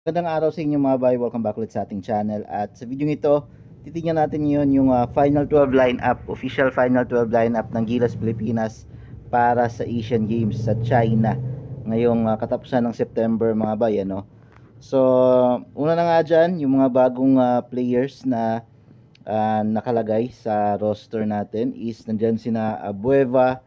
Magandang araw sa inyo mga bay, welcome back ulit sa ating channel at sa video ito, titingnan natin yon yung ah, Final 12 lineup, official Final 12 lineup ng Gilas Pilipinas para sa Asian Games sa China ngayong ah, katapusan ng September mga bay ano. So, una na nga dyan, yung mga bagong ah, players na ah, nakalagay sa roster natin is nandyan sina Abueva,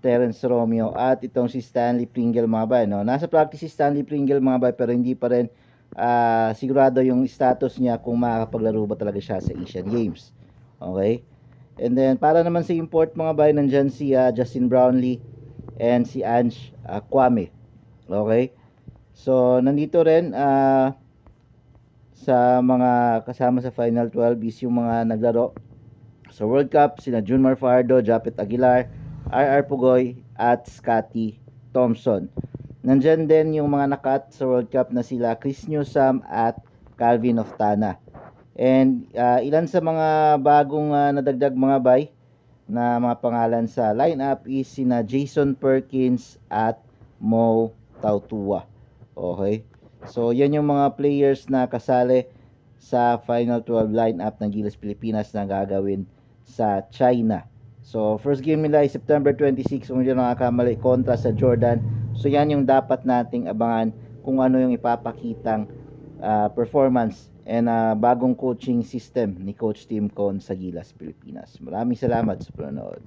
Terence Romeo at itong si Stanley Pringle mga bay no. Nasa practice si Stanley Pringle mga bay pero hindi pa rin ah, sigurado yung status niya kung makakapaglaro ba talaga siya sa Asian Games. Okay? And then para naman sa import mga bay nandyan si ah, Justin Brownlee and si Ange ah, Kwame. Okay? So nandito rin ah, sa mga kasama sa Final 12 is yung mga naglaro sa World Cup sina Junmar Fajardo, Japet Aguilar, RR Pugoy at Scotty Thompson. Nandyan din yung mga nakat sa World Cup na sila Chris Newsam at Calvin Oftana. And ah, ilan sa mga bagong ah, nadagdag mga bay na mga pangalan sa lineup is sina Jason Perkins at Mo Tautua. Okay? So, yan yung mga players na kasali sa Final 12 lineup ng Gilas Pilipinas na gagawin sa China. So, first game nila ay September 26 kung hindi nakakamali kontra sa Jordan. So, yan yung dapat nating abangan kung ano yung ipapakitang ah, performance and ah, bagong coaching system ni Coach Tim Con sa Gilas Pilipinas. Maraming salamat sa panonood.